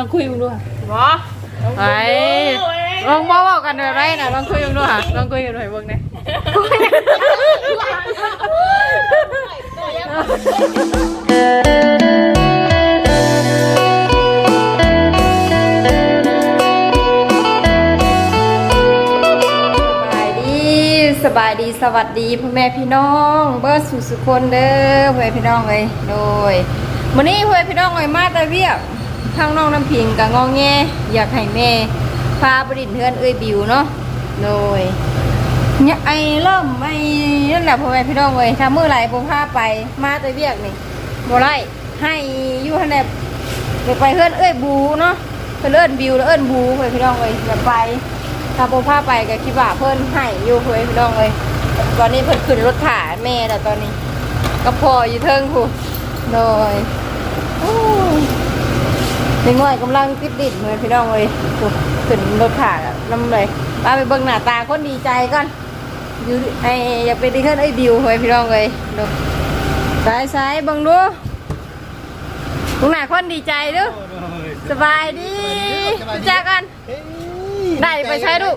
ลองคุยกันดูค่ะบ่ไปลองบอกบอกกันแบบไรนะลองคุยกันดูค่ะลองคุยกันหน่อยเบิ่งหน่อยสบายดีสบายดีสวัสดีพ่อแม่พี่น้อง เบิร์ดสุสุคนเด้อพ่อแม่พี่น้องเลยโดยมื้อนี้พ่อแม่พี่น้องเลยมาแต่เวียก ทางน้องน้ำพิงกับงองแงอยากให้แม่พาไปดินเทือนเอ้ยบิวเนาะโดยเนี่ยไอ้เริ่มไอ้นั่นแหละพ่อแม่พี่น้องเลยถ้ามือไหร่ผมพาไปมาแต่เวียกนี่บ่ไรให้อยู่หั่นแหละอยากไปเฮือนเอ้ยบูเนาะเพิ่นเอิ้นบิวแล้วเอิ้นบูพ่อแม่พี่น้องเลยอยาไปถ้าผมพาไปก็คิดว่าเพิ่อนให้อยู่เพื่อนพี่น้องเลยตอนนี้เพิ่นขึ้นรถถ่าแม่แล้วตอนนี้ ก็พออยู่เทิงผู้โดยโอ้ย เด็กน้อยกำลังติดดิดเลยพี่น้องเลยผู้ขึ้นรถถ่าแล้วน้ำเลยป้าไปเบิ่งหน้าตาคนดีใจก่อนอยู่ไออยากไปดีขึ้นไอ้บิวเฮ้ยพี่น้องเลยดูสายสายๆเบิ่งดูลุงหน้าคนดีใจดูสบายดีรู้จักกันได้ไปใช้ดู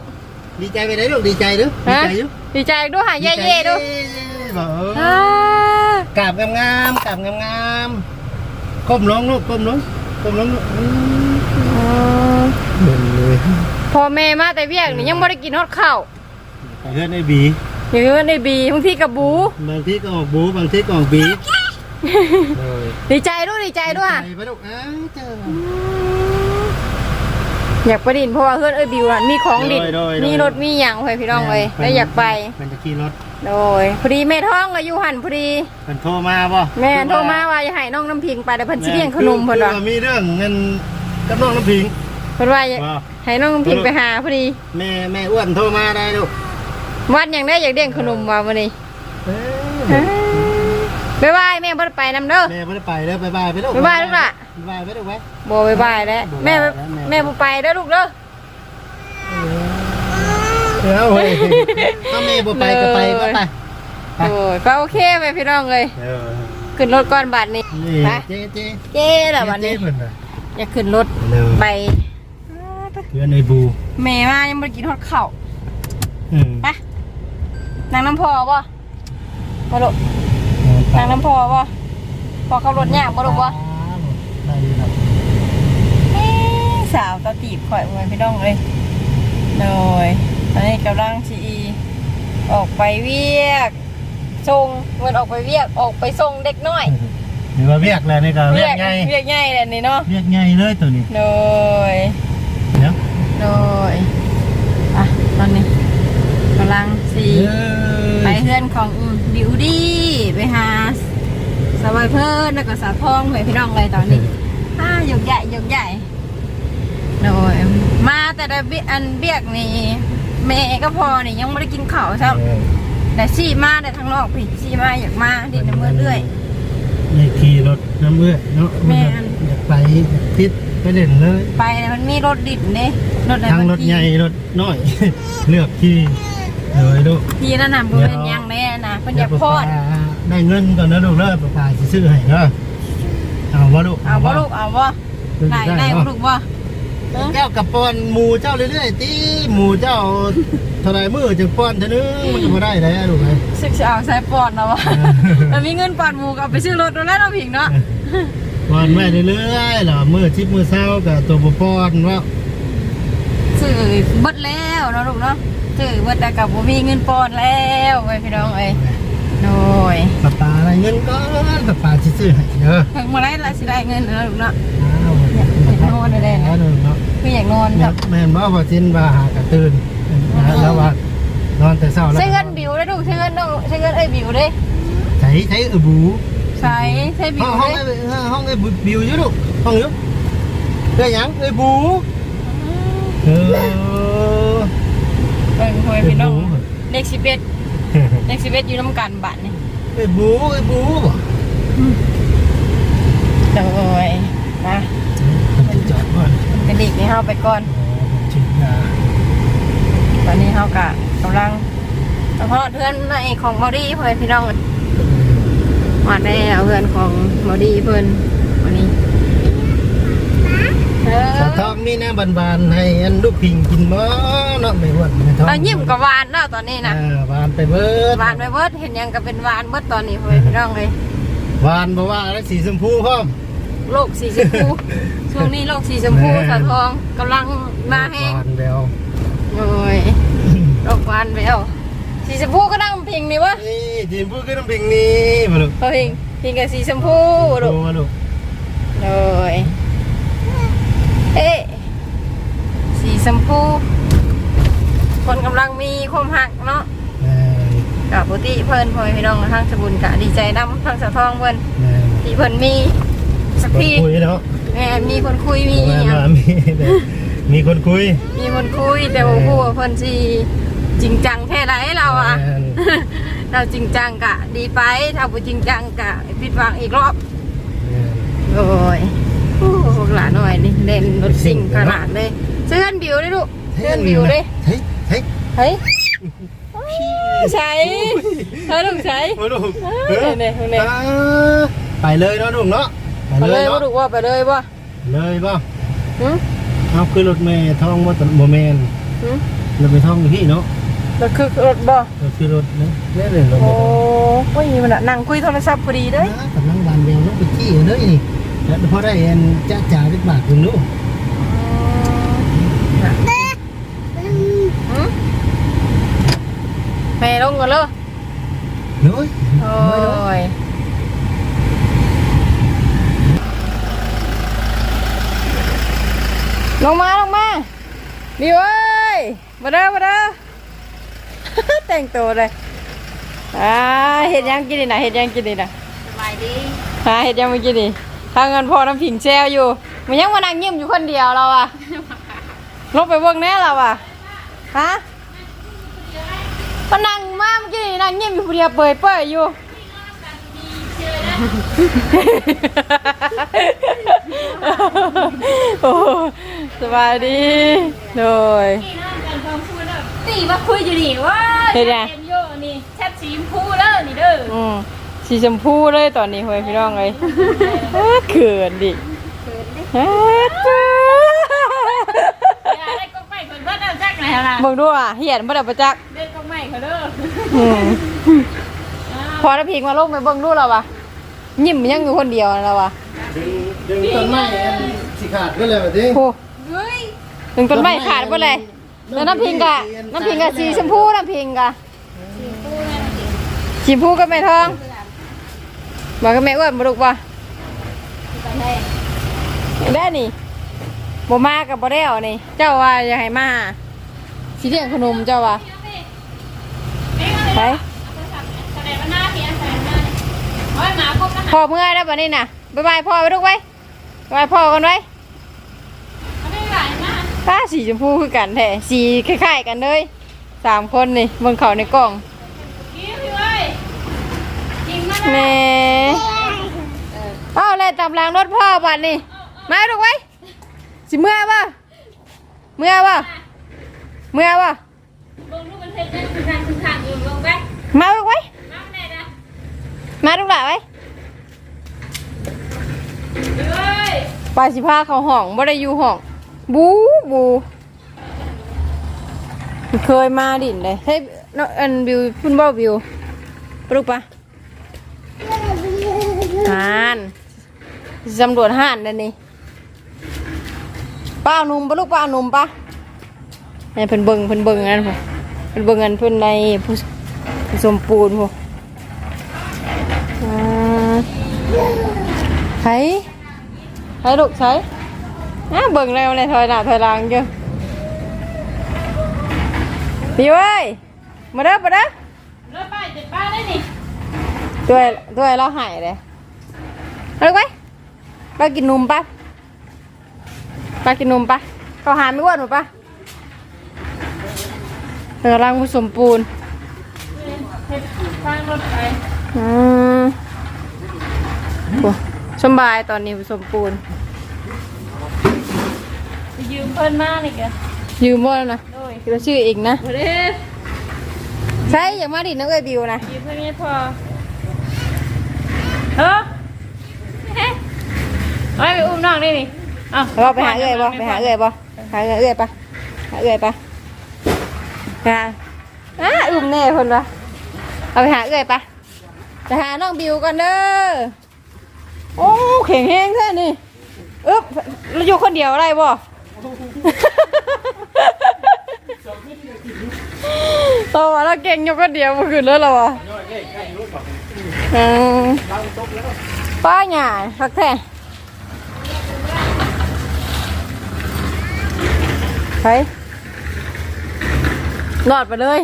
ดีใจไปไหนลูกดีใจดูดีฮะใจอยู่ดีใจดูหาเย่เย่ๆดูบอกเอออ่ากราบงามๆกราบงามๆก้มลงลูกก้มลง ก้มลงลูกอืมอืมเบิ่งเลยพอแม่มาแต่เวียกนี่ยังไม่ได้กินฮอดข้าวไปเฮือนไอ้บีอย่างนี้ในบีบางทีกับบู บางทีก็ออกบูบางทีก็ออกบีเออดีใจด้วยดีใจด้วย ไปไปลูกอ้าวเจ้าอยากไปดินเพราะว่าเพื่อนเอ้ยบิวน่ะมีของดินโดยโดยโดย มีรถมีอย่างเฮ้ยพี่น้องเลยแล้วอยากไป มันจะขี่รถ โดยพอดีแม่ท้องอายุหันพอดีมันโทรมาป่ะแม่โทรมาว่าจะให้น้องน้ำพิงไปแต่เพิ่นสิเลี้ยงขนมเพิ่นว่ามีเรื่องเงินกับน้องน้ำพิง เพิ่นว่าว่า ให้น้องน้ำพิงไปหาพอดีแม่แม่อ้วนโทรมาได้ลูกวัดอย่างได้อยากเลี้ยงขนมว่าวันนี้เอ้ยบ๊ายบายแม่บ่ได้ไปนำเด้อ แม่ไม่ได้ไปแล้วบายบายไปลูกบ๊ายบายลูกล่ะบายบายไปลูกไว้ บ่บ๊ายบายแล้วแม่แม่บ่ไปเด้อลูกเด้อ เดี๋ยวเฮ้ยถ้าแม่บ่ไปก็ไปก็ไปโอ้ยก็โอเคไปพี่น้องเลยเออขึ้นรถก่อนบัดนี้นี่ไปเจ๊เจ๊เจ๊ละบัดนี้เจ๊เพิ่นน่ะอยากขึ้นรถเร็วไปเพื่อนไอ้บูแม่มายังไม่ได้กินทอดข้าวอืมไปนางน้ำพอป่ะมาลูกนางน้ำพอป่ะพอขับรถยากมาลูกป่ะได้อยู่ครับเอ๊ะสาวตาตีบข่อยไว้พี่น้องเลยโดย ตอนนี้กำลังชีออกไปเวียกส่งเงินออกไปเวียกออกไปส่งเด็กน้อยหรือว่าเวียกแล้วนี่ก็เวียกไงเวียกใหญ่เลยนี่เนาะเวียกไงเลยตัวนี้โดยเดี๋ยวโดยอะตอนนี้กำลังสีไปเพื่อนของบิวดี้ไปหาสบายเพิ่นแล้วก็สาวทองเพื่อนพี่น้องเลยตอนนี้อ่ายกใหญ่ยกใหญ่โดยมาแต่ละเบี้ยอันเบียกนี่ แม่ก็พอนี่ยังไม่ได้กินข้าวใช่แต่ซี่มาแต่ทางนอกผิดซี่มาอยากมาดินน้ำเมื่อเรื่อยนี่ขี่รถน้ำเมื่อยเนาะแม่นอยากไปทิศไปเด่นเลยไปแล้วมันมีรถดินเนี่ยรถอะไรทางรถใหญ่รถน้อย เลือกที่เลยลูกที่นั่นน่ะบริเวณยังแม่นะเพิ่นอยากพอดได้เงินก่อนนะลูกเลิกป้าป้าสิซื้อให้เด้อเอาบ่ลูกเอาบ่ลูกเอาบ่ได้ได้บ่ลูกบ่ เจ้ากับปอนหมูเจ้าเรื่อยๆตีหมูเจ้าเท่าไรมือจึงปอนเท่านึงมันก็บ่ได้แล้วลูกเอ้ยสึกสิเอาใส่ปอดเนาะวะมันมีเงินปอดหมูก็เอาไปซื้อรถแล้วเนาะพิงเนาะปอนไว้เรื่อยๆเหรอมือชิปมือเศร้ากับตัวบ่ปอนว่าซื้อเบิดแล้วเนาะลูกเนาะซื้อเบิดแต่กับบ่มีเงินปอนแล้วไว้พี่น้องเอ้ยโดยป้าป้าอะไรเงินก็ป้าป้าสิซื้อให้เด้อถึงมาได้ละสิได้เงินเนาะลูกเนาะอ้าวอยากนอนได้ๆนะแล้วเนาะ คืออยากนอนแม่กับแม่นบ่ว่าจินว่าหากระตื่นแล้วว่านอนแต่เช้าแล้วใช้เงินบิวได้ลูกใช้เงินน้องใช้เงินเอ้ยบิวเด้ใช้ใช้เออบูใช้ใช้บิห้อวงห้องเด้ไอ้ห้องไอ้บิวอยู่ลูกห้องอยู่เด้ยังไอ้บูเออเพิ่นคุยพี่น้องเลข11เลข11อยู่นํกันบัดนี่ไอ้บูไอ้บูบ่โดยนะ มันจอดก่อน ก ระดิกให้เฮาไปก่อน ฉีดยาตอนนี้เฮากะกำลังเฉพาะเพื่อนในของบอดี้เพื่อนพี่น้องมาได้เอาเพื่อนของบอดี้เพื่อนวันนี้เอสาอทองนี่นะบานๆให้อันลูกพิงกินบ่เนาะไม่หวนไม่ท้องเรายิ้มกับหวานเนาะตอนนี้นะเออหวานไปเบิดหวานไปเบิดเห็นยังก็เป็นหวานเบิดตอนนี้เฮ้ยพี่น้องเลยหวานบ่ว่าแล้วสีชมพูพร้อม โลกสีชมพู ช่วงนี้โลกสีชมพูแม่สาวทองกำลังมาแห้งหวานแล้วโอ้ยโลกหวานไปเอาสีชมพูก็นั่งพิงนี่วะนี่ทีมพูดขึ้นน้ำพิงนี่มาลูกพอพิงพิงกับสีชมพูลูกดูมาลูกโอ้ยเอ๊ะสีชมพู คนกำลังมีความหักเนาะแม่กับปุติเพิ่นพ่อแม่พี่น้องทางสบุญกะดีใจน้ำทางสะทองเพิ่นแม่ที่เพิ่นมีสักคนทีคุยเนาะ แม่มีคนคุยมีแม่อหย่างว่ามีแต่มีคนคุยมีคนคุยแต่บ่ฮู้ว่าเพิ่นสิจริงจังแค่ไหนเราอะแม่นเราจริงจังกะ ดีไปถ้าบ่จริงจังกะผิดหวังอีกรอบแม่นโอ้ยโอ้พวกหลานหน่อยนี่เล่นรถสิ่งขนาดเลยเสื้อนบิวเลยลูกเสื้อนบิวเลยเฮ้ยเฮ้ยเฮ้ยใช่เฮ้ยลูกใช่มาลูกเออเนี่ยเนี่ยอ่าไปเลยเนาะลูกเนาะ ไปไปเลเลยยเนาะว่าลูกว่าไปเลยบ่เลยป่ะหึเอาคือรถเมย์ท่องว่าตโมเมนหึรถเมย์ท่องอยู่ที่เนาะรถคือรถบ่รถคือรถนะเนี่ยเลยรถเมโอ้ย์ท่องโหมันน่ะนั่งคุยโทรศัพท์พอดีเลยนะกำลังบานเดียวต้องไปจี้เลยนี่แล้วพอได้เอ็นจ้าจ๋าเล็กบาทคุณลูกแม่ลงก่อนเลยเน้อยโอ้ย ลงมาลงมาบิวเอ้ยมาเด้อมาเด้อแต่งตัวเลยอ่าเห็ดยังกินนี่นะเห็ดยังกินนี่นะสบายดีหาเห็ดยังไม่กินนี่ทางเงินพอน้ำผิงแซวอยู่มันยังมานั่งยิ้มอยู่คนเดียวเราอะลงไปเบิ่งแน่เราอะฮะมานั่งมาเมื่อกี้นี่นั่งยิ้มอยู่คนเดียวเปิดเปิดอยู่ โอ้สบายดีโดยตีมาคุยอยู่นี่ว่าเฮ็ดไงเต็มโยนี่แชทสีชมพูเด้อนี่เด้ออืมสีชมพูเลยตอนนี้เฮ้ยพี่น้องเลยเอ้อเขินดิเฮ้ยจ้าอย่าได้ก็ไปเพิ่นเพิ่นเอาจักไหนล่ะเบิ่งดูอะเหียนบ่ได้ประจักษ์เดินก็ไม่เขาเด้ออืมพอน้ำพิงมาลงไปเบิ่งดูแล้ววะ ยิ้มยังอยู่คนเดียวแล้ววะดึงดึงต้นไม้อันสิขาดก็เลยแบบนี้โอ้เฮ้ยถึงต้นไม้ขาดบ่เลยแล้วน้ำพิงกะน้ำพิงกะสีชมพูน้ำพิงกะสีชมพูนั่นสิสีชมพูกับแม่ทองบอกกับแม่อ้วนบ่ลูกบ่ไปให้ได้นี่บ่มากับบ่ได้เอานี่ เจ้าว่าอยากให้มาสิเลี้ยงขนมเจ้าว่าไปแสดงว่าหน้าเพียงแสดงหน้าโอ้ยหมาพบกัน พ่อเมื่อยแล้วบัดนี้น่ะบ๊ายบายพ่อไปลูกไว้บ๊ายบายพ่อกันไว้ไม่ไหวมากป้าสีชมพูคือกันแท้สีคล้ายๆกันเลยสามคนนี่เบิ่งเขาในกล่องกิ้วอยู่เว้ยกินมาแหม่เอาเลยตามหลังรถพ่อบัดนี้มาลูกไว้สิเมื่อยบ่เมื่อยบ่เมื่อยบ่ลงรูปมันเท็จนั่นคือทางคือทางอยู่ลงไปมาลูกไว้มาไหนนะมาลูกหล่ะไว้เฮ้ย ปลาสิพาเขาห้องบ่ได้อยู่ห้อง บูบูเคยมาดินเลยเฮ้น้องอันบิวพุ่นบ่บิวปลุกปะห่านสำรวจห่านนั่นนี่ป้าหนุ่มปะลูกป้าหนุ่มปะให้เพิ่นเบิ่งเพิ่นเบิ่งอันพ่เพิ่นเบิ่งอันเพิ่นในผู้สมปูนพุ่อ่า ไผใช้ลูกใช้อะเบิ่งแล้วเลยถอยหน้าถอยหลังเจ้าพี่เว้ยมาเด้อมาเด้อรถป้ายติดป้ายได้นี่ตัวตัวเราหายเลยเอาลูกไปไปกินนมปะไปกินนมปะเขาหาไม่อ้วนหนูปะเดี๋ยวกำลังผสมปูนเฮ็ดทางรถไปอืมโอ้ สำบายตอนนี้ผสมปูนไปยืมเพิ่นมานี่แกยืมบ่แล้วนะโดยเราชื่ออีกนะบ่ได้ใช่อย่างมาดิน้องเอ้ยบิวนะยืมเพิ่นไม่พอเฮ้อเฮ้ยเอาไปอุ้มน้องได้นี่อ้าวเราไปหาเอื้อยบ่ไปหาเอื้อยบ่หาเอื้อยเอื้อยปะหาเอื้อยปะไปหาอะอุ้มแน่เพิ่นวะเอาไปหาเอื้อยปะไปหาน้องบิวกันเด้อ โอ้แข็งแห้งแท้นี่อึ๊บเราอยู่คนเดียวอะไรบ่ เราว่าเราเก่งอยู่คนเดียวเมื่อคืนแล้วเราอะอืมป้าหน่าพักแท้ไปรอดไปเลย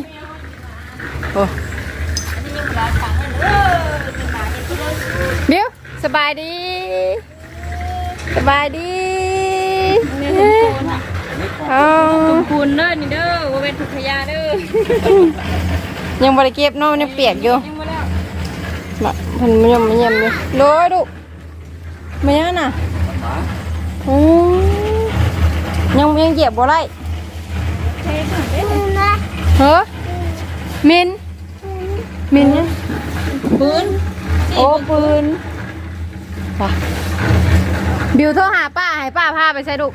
โอ้เดี๋ยว สบายดี สบายดีเอาคุณเด้อนี่เด้อว่าเป็นถุกขยะเด้อยังบริเก็บเนาะมันยังเปียกอยู่ยังมาแล้วมามันมันยังมันยังอยู่โดยดุมันยังน่ะโอ้ยังยังเหยียบบ่ไรเทถุงเด้อเฮ้อมินมินเนี่ยปืนโอ้ปืน ไปบิวโทรหาป้าให้ป้าพาไปใส่ดุ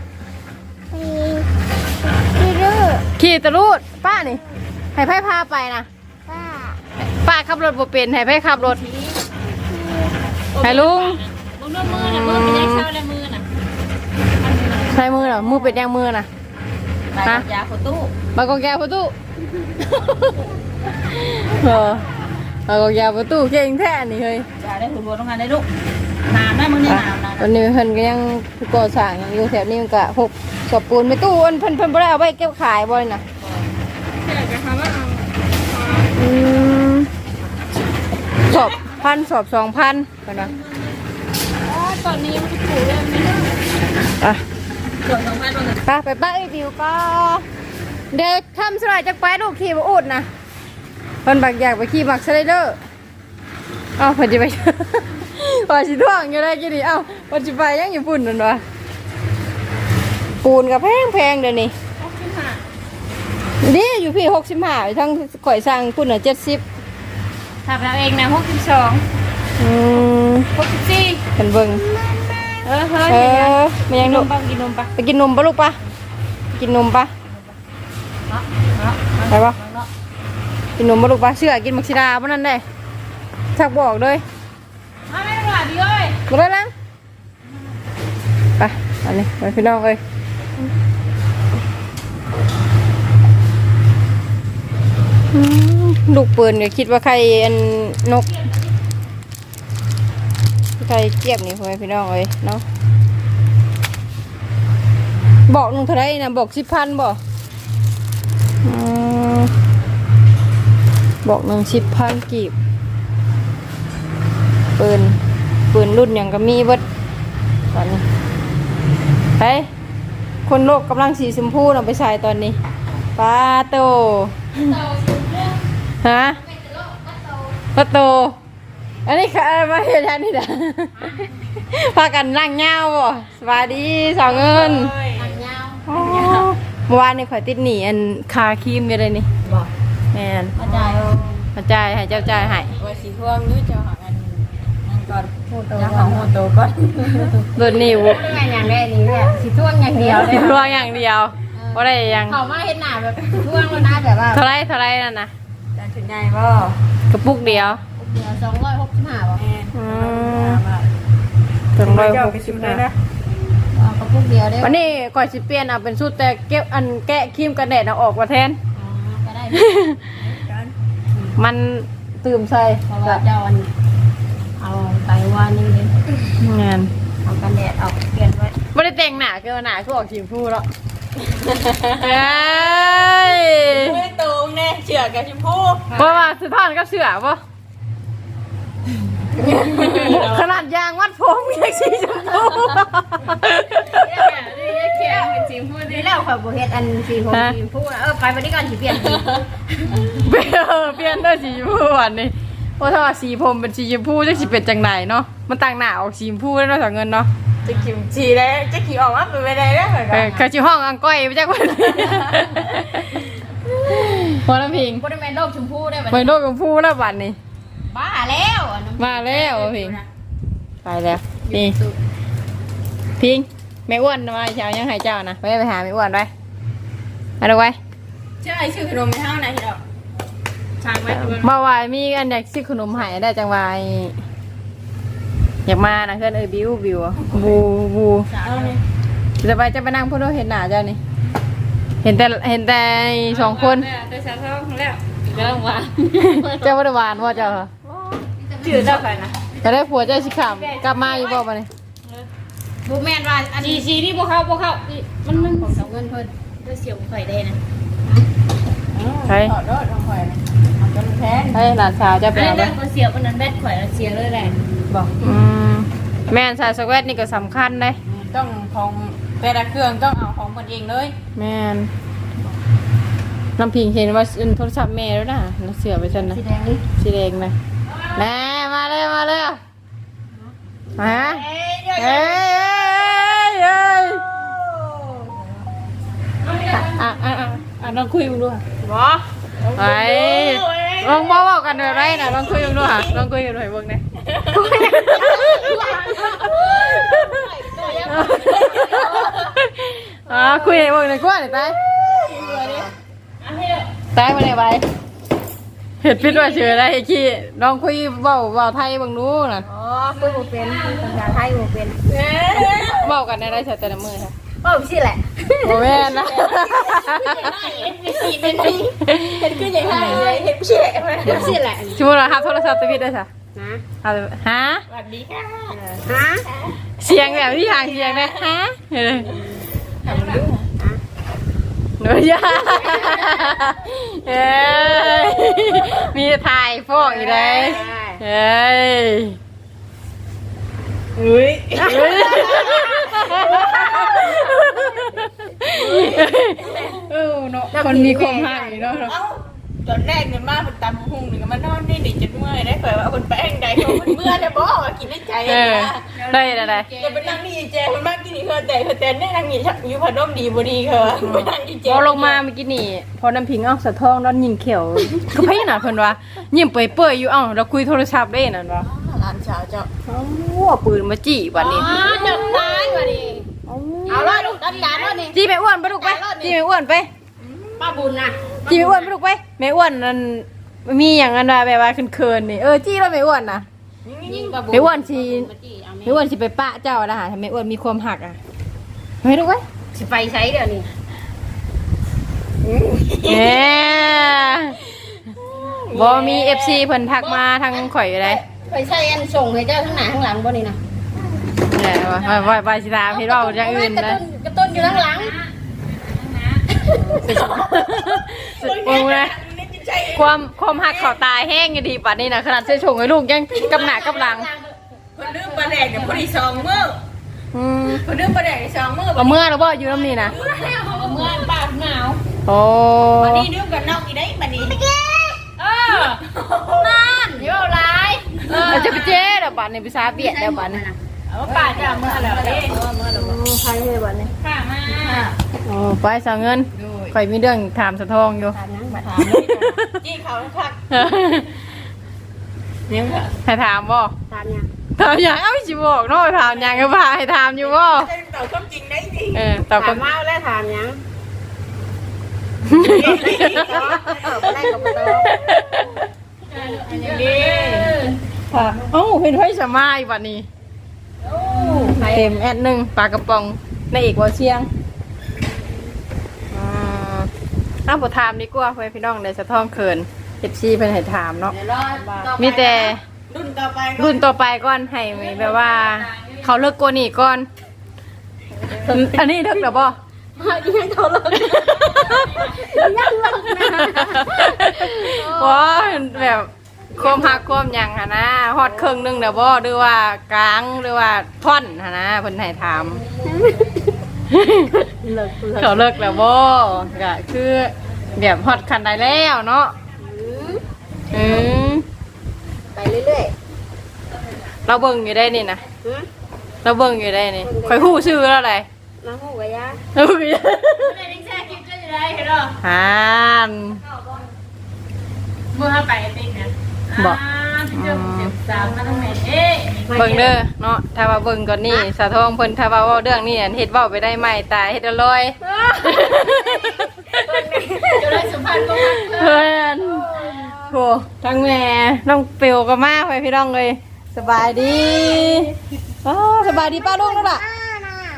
ขี่ตะลูดป้านี่ให้ไพ่พาไปนะป้าขับรถบ่เป็นให้ไพ่ขับรถให้ลุงมึงโดนมือน่ะมือเป็นยังเช่าในมือน่ะใช้มือเหรอมือเป็นยังมือน่ะตายยาโคตู้บากองแก้วประตูเออบากองแก้วประตูเก่งแท้นี่เฮ้ยยาได้หุ่นบนต้องการได้ลูก น้ำได้มึงเนี่ยน้ำนะวันนี้เพิ่นก็ยังก่อสร้างอยู่แถวนี้มันก็หกสอบปูนไม่ตู้อันเพิ่นเพิ่นบ่ได้เอาไว้เก็บขายบ่เลยนะอืมสอบพันสอบสองพันกันนะตอนนี้มันถูกเลยมีอะส่วนสองพันตัวไปไปป้าไอ้บิวก็เด็กทำสไลด์จากไปลูกขี่มาอุดนะเพิ่นบักอยากไปขี่บักสไลเดอร์เอ้าเพิ่นจะไป ว่าสิท่วงอยู่ได้กี่นี่เอ้าเพิ่นสิไปยังอยู่ปุ่นนั่นวะปูนกับแพงแพงเดี๋ยวนี้ขึ้นมานี่อยู่พี่หกสิบห้าทั้งข่อยสร้างปุ่นอะเจ็ดสิบทำเราเองนะหกสิบสองอืมหกสิบสี่เพิ่นเบิ่งเออเฮ้ยเออไม่ยังนลูมกปังกินนมปังไปกินนมปะลูกปะไปกินนมปะเนาะเนาะไปปะเนาะกินนมปะลูกปะเชื่อกินมักซิดาปะนั่นได้ชักบอกเลย มาไม่ต้องหลาดีเอ้ยมาเลยนะไปอันนี้ไปพี่น้องเอ้ยลูกปืนเดี๋ยวคิดว่าใครอันนก ใครเจี๊ยบนี่พ่อแม่พี่น้องเอ้ยเนาะบอกหนึ่งเท่าไรนะบอกสิบพันบอกบอกหนึ่งสิบพันกีบปืน ปืนรุ่นอย่างก็มีเบิดตอนนี้ไปคนโลกกำลังสีชมพูเราไปใส่ตอนนี้ปลาโตฮะปลาโต อันนี้ค่ะมาเห็นอันนี้นะพากันนั่งเงาบ่สวัสดีสาวเงินเมื่อวานนี่ข่อยติดหนีอันคาครีมอยู่เลยนี่บอกแม่นมาจ่ายเอามาจ่ายให้เจ้าจ่ายให้ไว้สีทวงด้วยเจ้าหากันนั่น ก่อนพูดตัวของหัวโตก่อนโดนหนิวงานอย่างแรกนี้เนี่ยสีทวงอย่างเดียวเลยรวงอย่างเดียวบ่ได้หยังเขามาเห็นหน้าแบบทวงแล้วนะแบบว่าเท่าไรเท่าไรนั่นนะจะถึงไงบ่กระปุกเดียวเดี๋ยวสองร้อยหกสิบห้าบ่อืมถึงร้อยหกสิบห้าเอากระปุกเดียวได้วันนี้ก่อยสิเปลี่ยนเอาเป็นสูตรแต่เก็บอันแกะครีมกันแดดเอาออกมาแทนก็ได้มันตื่มใส่เพราะว่าเจ้าอันเอา ไปว่านี่เลยงานเอากันแดดเอาเปลี่ยนไว้ไม่ได้แต่งหนาเกินหนาคือออกทีมพูดแล้วเอ้ยไม่ตรงเนี่ยเชือกกับชมพูเพราะว่าสุดท้ายก็เสือปะขนาดยางวัดผมยังสีชมพูเขียนเป็นสีชมพูดีแล้วค่ะบุเฮ็ดอันสีผมสีชมพูเออไปวันนี้ก่อนสีเปลี่ยนสีเปลี่ยนเปลี่ยนด้วยสีชมพูอันนี้ เพราะถ้าว่าสีผมเป็นสีชมพูจะสีเป็นจังไหนเนาะมันต่างหน้าออกสีชมพูแล้วเนาะสองเงินเนาะจะขิมจีได้จะขี่ออกมาเป็นไปได้แล้วเหรอเออเขาชื่อห้องอังก้อยไม่ใช่คนพอแล้วพิงบริเวณโลกชมพูได้ไหมไม่โดนชมพูแล้วบัดนี้ บ้าแล้วมาแล้วพิง ไปแล้วนี่พิงแม่อ้วนมาเช้ายังให้เจ้านะไปไปหาแม่อ้วนไปเอาดูไว้ใช่ชื่อขนมไม่เท่าไหร่หรอก ช่างไว้ด้วยมาว่ามีอันอยากซื้อขนมใหายได้จังหวายอยากมานะเพื่อนเอ้ยบิวบิวอะบูบูเอาเลยจะไปจะไปนั่งพูดว่าเห็นหน้าเจ้านี่ เห็นแต่เห็นแต่สองคนแต่สาวท้องแล้วเริ่มว่าเจ้าบริวารว่าเจ้าเหรอชื่อเจ้าใครนะจะได้ผัวเจ้าสิขามกลับมาอยู่บ่มาเนี่ยบูแมนว่าอันนี้ชีนี่พวกเขาพวกเขามันมันของสองเงินเพิ่นด้วยเสียวข่อยได้นะ ใช่ต่อรถของข่อยนะจนแพงให้หลานสาวเจะไปอันเอานี้ไปเรื่องเสียวมันนั้นแบดข่อยเสียเลยแหละบอกอืมแม่นสายสแวตนี่ก็สำคัญเลยต้องของแต่ละเครื่องต้องเอาของมันเองเลยแม่นน้ำพิงเห็นว่าเป็นโทรศัพท์แม่แล้วนะน้ำเสือไปฉันนะ สีแดงนี่สีแดงนะแม่มาเลยมาเลยมาฮะเอ้ยเอ้ยเอ้ยอะอะอะอะ ลองคุยกันดูค่ะบอไปลองบอกบอกกันหน่อยไรนะลองคุยกันดูค่ะลองคุยกันหน่อยเบิ่งเนี่ยอ่าคุยให้เบิ่งหน่อยกว่าหน่อยตายตายมาไหนไปเห็ดพิษว่าเชื่อได้ขี้ลองคุยเบาเบาไทยเบิ่งดูน่ะอ๋อคุยบ่เป็นภาษาไทยบ่เป็นเบากันในไรเฉยแต่ละมือค่ะ โอ้สิแหละโอ้แม่นนะเอ็นบีซีเป็นนี่เห็นคืออย่างไรเลยเห็นสิแหละเห็นสิแหละชิมุนเราหาโทรศัพท์ตัวพี่ได้ค่ะนะเอาฮะสวัสดีค่ะฮะเสียงแบบที่ห่างเสียงนะฮะเฮ้ยหนูยาเอ้ยมีถ่ายพวกอยู่เลยเฮ้ย อุ้ยเฮ้ยเออเนาะคนมีความห่างอยู่เนาะเอ้าตอนแรกเนี่ยมาเป็นตำหุ่งหนึ่งมันนอนนี่ดิจนเมื่อยได้เผยว่าคนแป้งใดเขามันเมื่อยเลยบอกว่ากินได้ใจนะได้ได้ได้จะไปนั่งนี่เจมันมากกินนี่เขาแต่เขาแต่เนี่ยนั่งนี่ชักอยู่พนมดีบดีเขาไปนั่งนี่เจพอลงมาเมื่อกี้นี่ พอน้ำพิงเอ้าสะท้องนอนยิงเขียวก็เพี่น่ะเพิ่นว่ายิ้มเปื่อยๆอยู่เอ้าเราคุยโทรศัพท์ได้นั่นวะ หลานสาวเจ้าเอ้าเอาปืนมาจี้บัดนี้จับตายว่ะดิเอาละลูกตัดการแล้วนี่จี้แม่อ้วนไปลูกไปจี้แม่อ้วนไปป้าบุญนะจี้แม่อ้วนไปลูกไปแม่อ้วนนั่นมีอย่างนั้นว่าแบบว่าเคินๆนี่เออจี้แล้วแม่อ้วนน่ะยิงป้าบุญแม่อ้วนสิแม่อ้วนสิไปปะเจ้านะฮะถ้าแม่อ้วนมีความหักอะไปลูกไปสิไปใช้เดี๋ยวนี้เอ้บ่มี FC เพิ่นทักมาทางข่อยอยู่เลย ไปใช้อันส่งให้เจ้าทั้งหน้าทั้งหลังบ่นี่นะเนี่ยว่าว่าว่าสิตามพี่เราอย่างอื่นกระนะตุ้นกระตุ้นอยู่ทั้งหลังสุดโอ้ยความความหักเขาตายแห้งอยู่ดีป่านนี้นะขนาดเสื้อชงให้ลูกยังกำหนากับหลังคนลืมปลาแดกเนี่ยพอดีสองมื้ออืมคนลืมปลาแดกในสองมื้อเอาเมื่อหรือบ่อยู่น้ำนี่นะเอาเมื่อป้าหนาวโอ้วันนี้ลืมกันนอกอีได้บัดนี้เออนั่นเดี๋ยวร้ายเออ เราจะไปเจ๊แล้วป่านนี้ไปซาเบียดแล้วป่านนี้เอาป้าจะเมื่อแล้วเด้เมื่อแล้วใครเลยป่านนี้ป้ามาโอ้ไปสั่งเงินข่อยมีเรื่องถามสะทองอยู่ถามยังมาถามเลยจี้เขาคักยังค่ะให้ถามบ่ถามยังถามอย่างเอ้าสิบอกเนาะถามอย่างก็พาให้ถามอยู่บ่ตอบความจริงได้ดิเออตอบถากัมนมาแล้วถามยังตอบได้ก็บ่ตอบอันนี้ดี ค่ะเอ้าเป็นไพ่สมาอีกวันนี้เต็มแอดหนึ่งปลากระป๋องในอีกว่าเชียงอ่าอ้าวบทถามดีกว่าเพื่อนพี่น้องในสะท้องเขินเอฟซีเพิ่นให้ถามเนาะเดี๋ยวรอมีแต่รุ่นต่อไปรุ่นต่อไปก่อนให้แบบว่า เขาเลิกโกนี่ก่อน อันนี้เลิกแล้วบ่ยังเขาเลิกยังเลิกนะว้าแบบ ความหักความหยังหะนะฮอดครึ่งหนึงแล้วบ่หรือว่ากลางหรือว่าท่อนหะนะเพิ่นให้ถาม เลิกเลิกเขาเลิกแล้วบ่ก็คือแบบฮอตคันได้แล้วเนาะอืมไปเรื่อยเราเบิ่งอยู่ได้นี่นะๆหืมเราเบิ่งอยู่ได้นี่ข่อยฮู้ชื่อแล้วอะไรน้ำหูกระยาเราอยู่ไม่ได้แช่คลิปก็จะได้เห็นหรอหาน เมื่อไปติ๊กนะ บอกพี่เจ้าเจ็บสามมาตั้งแต่เอ๊ะโเบิ่งเด้อเนาะถ้าว่าเบิ่งก่อนนี่สะทองเพิ่นถ้าว่าเว้าเรื่องนี้อันเฮ็ดเว้าไปได้ไหมตายเฮ็ดอร่อยจะได้สัมพันธ์ก็มาเพิ่นโหทั้งแม่น้องเปียวก็มาไปพี่น้องเลยสบายดีอ๋อสบายดีป้าลูกนั่นล่ะ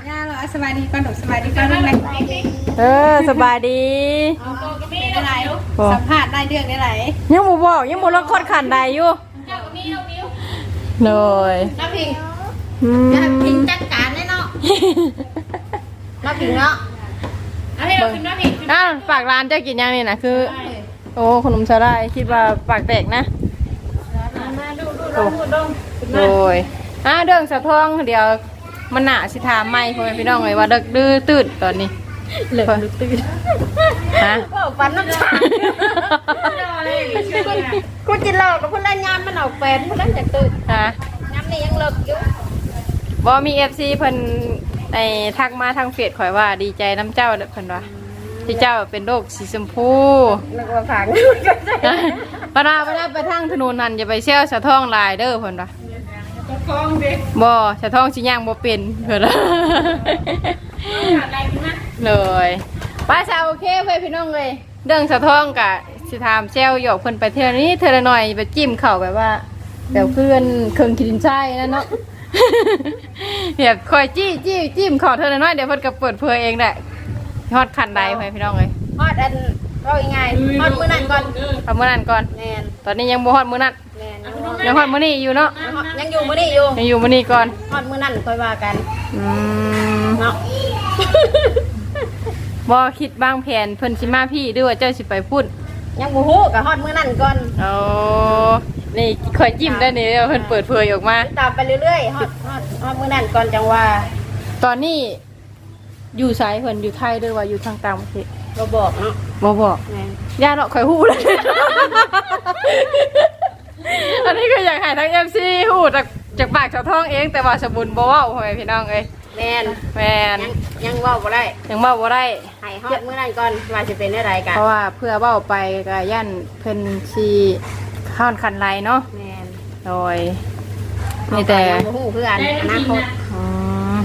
ย่าเหรอสบายดีก่อนหนูสบายดีก่อนเรื่องอะไรเออสบายดีเอาโตก็มีได้ไรโอ้สัมภาษณ์ได้เรื่องได้ไรยังบ่บอกยังบ่ลดคดขันใดอยู่เจ้าก็มีเอามิวเลยน้าพิงอืมน้าพิงจัดการแน่เนาะน้าพิงเนาะเอาให้เราขึ้นมาผิดอ้าวฝากร้านเจ้ากินยังนี่นะคือ โอ้ขนมสาลายคิดว่าปากแตกนะมาดูดูดูดูดูโอ้ยอ่าเรื่องสะท้องเดี๋ยว มันหนาสิถามไม่พ่อแม่พี่น้องเลยว่าเด็กดื้อตื่นตอนนี้เหลือตื่นฮะก็ฟันน้ำชากูจิหลอกกับพลังงานมันออกแฟนพลังจะตื่นฮะน้ำนี่ยังเลิกอยู่บอมีเอฟซีเพิ่นไอ้ทักมาทางเฟซข่อยว่าดีใจน้ำเจ้าเด้อเพิ่นว่าที่เจ้าเป็นโรคสีชมพูนึกว่าผังปนาปนาไปทางถนนนั่นอย่าไปเชี่ยวสะท้องลายเด้อเพิ่นว่า จะคล้องดิบ่สะท้องสิย่างบ่เป็นเพิ่นว่าขาดอะไรกินนะเลยป้าชาวโอเคเพื่อนพี่น้องเลยเรื่องสะท้องกะสิถามเซลหยอกเพิ่นไปเท่านี้เท่าละหน่อยไปจิ้มเข่าแบบว่าแบบเพื่อนเครื่องกินไส้นั่นเนาะแบบคอยจี้จี้จิ้มเข่าเท่าละน้อยเดี๋ยวเพิ่นก็เปิดเผยเองแหละฮอดคันใดเพื่อนพี่น้องเลยฮอดอันเรายังไงฮอดมือนั่นก่อนเอามื้อนั้นก่อนแมนตอนนี้ยังบ่ฮอดมื้อนั้น แมนยังฮอดมื้อนี้อยู่เนาะยังอยู่มือนี่อยู่ยังอยู่มื้อนี้ก่อนฮอดมือนั่นค่อยว่ากันอืมเนาะบ่คิดบางแผนเพิ่นสิมาพี่หรือว่าเจ้าสิไปพูดยังบูฮู้กับฮอดมือนั่นก่อนโอ้นี่คอยจิ้มได้นี่เดี๋ยวเพิ่นเปิดเผยออกมาตามไปเรื่อยๆฮอดฮอดฮอดมือนั่นก่อนจังว่า ตอนนี้อยู่ไสายเพิ่นอยู่ไทยหรือว่าอยู่ทางต่างประเทศเราบอกเนาะบ่บอกแม่นย่าเนาะข่อยฮู้เลย อันนี้คืออยากให้ทั้ง MC ฮู้จากจากปากชาวท้องเอง แต่ว่าสบุญบ่เว้าพ่อแม่พี่น้องเอ้ยแม่นแม่นยังยังเว้าบ่ได้ยังเว้าบ่ได้ ให้ฮอดมือนั่นก่อนว่าสิเป็นอะไรกันเพราะว่าเพื่อเว้าไปก็ย่านเพิ่นสิค้อนคันไรเนาะแม่นโดยมีแต่ยังบูฮู้เพื่อนอนาคตอืม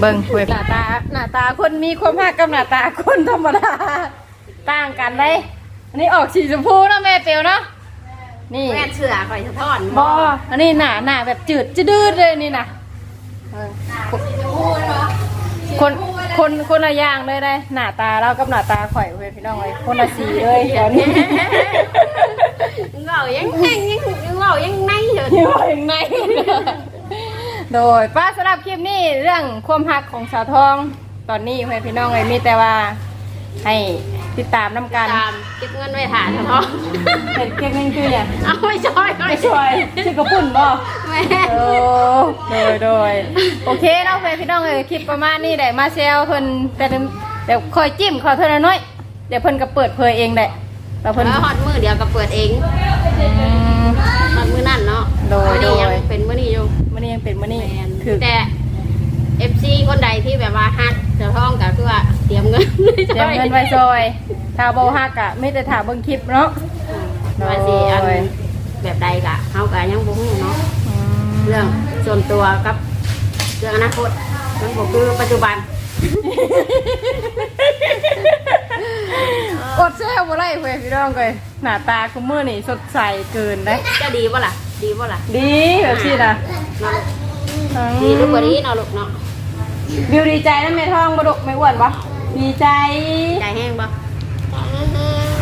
เบิ่งเว้ยหน้าตาหน้าตาคนมีความหักกับหน้าตาคนธรรมดาต่างกันเลยอันนี้ออกสีชมพูเนาะแม่เปียวเนาะ นี่แม่นเชื่อข่อยสะท้อนบออันนี้หน้าหน้าแบบจืดจืดเลยนี่นะเออคนคนคนละอย่างเลยได้หน้าตาเรากับหน้าตาข่อยเว้ยพี่น้องเว้ยคนละสีเลยเดี๋ยวนี้เงายังแห้งยังยังเงายังในอยู่อยู่อย่างไรโดยป้าสำหรับคลิปนี้เรื่องความหักของสาวทองตอนนี้เพื่อนพี่น้องเลยมีแต่ว่าให้ ติดตามน้ำกันตามเก็บเงินไว้ถ่านสะท้อนเห็นเก็บเงินคือเนี่ยเอาไม่ช่วยไม่ช่วยชื่อกระปุ่นบ่แม่โอ้โดยโดยโอเคเนาะเพื่อนพี่น้องเลยคลิปประมาณนี้แหละมาเซลเพิ่นแต่เดี๋ยวเดี๋ยวคอยจิ้มเขาเท่านั้นน้อยเดี๋ยวเพิ่นก็เปิดเผยเองแหละแล้วเพิ่นแล้วฮอดมือเดียวก็เปิดเองอืมฮอดมือนั่นเนาะโดยมื้อนี้ยังโดยเป็นมื้อนี้อยู่มันนี้ยังเป็นมันนี่แม่นคือแต่ FC คนใดที่แบบว่าฮักสะท้องก็คือว่าเต รียมเงินเตรียมเงินไว้ซอยถ้าโบฮักอะไม่แต่ถามเบิ่งคลิปเนาะว่าสิอันโดยแบบใดก็เฮาก็ยังบ่ฮู้เนาะอืมเรื่องส่วนตัวกับเรื่องอนาคตมันบ่คือปัจจุบันอดแซวบ่ได้เพื่อนพี่น้องเลยหน้าตาคุมือนี่สดใสเกินได้จะดีบ่ล่ะ ดีบ่ล่ะ ดีแบบสินะเนาะลูกดีลูกบ่ดีเนาะลูกเนาะบิวดีใจนะแม่ท้องบ่ดุไม่อ้วนปะ ดีใจ ใจแห้งบ่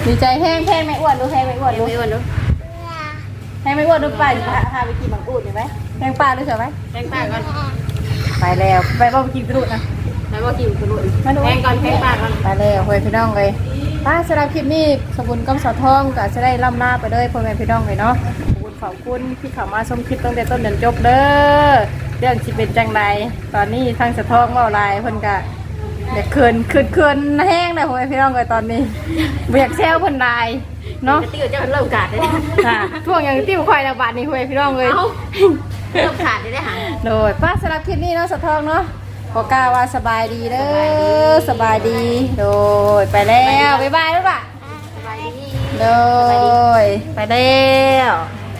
ดีใจแห้งแห้งไม่อ้วนดูแห้งไม่อ้วนเดี๋ดูยวไปอ้วนดูแห้งไม่อ้วนดูไปพาพาไปกินบางอูดเห็นไหมแห้งปลาด้วยใช่ไหมแป้งปากก่อนไปแล้วไปบ่ไปกินกระดูกนะแล้วบ่กินกระดูกมาดูแป้งก่อนแป้งปากก่อนไปเลยพ่อแม่พี่น้องเลยป้าสำหรับคลิปนี้สบุญกำสาวทองก็จะได้ล่ำลาไปเลยพ่อแม่พี่น้องเลยเนาะขอบคุณขอบคุณที่เข้ามาชมคลิปตั้งแต่ต้นจนจบเด้อเรื่องสิเป็นจังใดตอนนี้ทางสะทองเว่าหลายเพิ่นก็ เด็กเขินเขินเขินแห้งเลยพ่อแม่พี่น้องเลยตอนนี้เบียากแซวเพิ่นหลายเนาะจะติ้วจะเริ่มขาดได้ค่ะช่วงอย่างที่บุคอยระบาดนี่พ่อแม่พี่น้องเลยเอ้าเริ่มขาดได้ได้หาโดยป้าสำหรับคลิปนี้เนาะสะทองเนาะขอกล่าวว่าสบายดีเด้อสบายดี โดยไปแล้วบ๊ายบายลูกอะสบายดีโดยไปแล้ว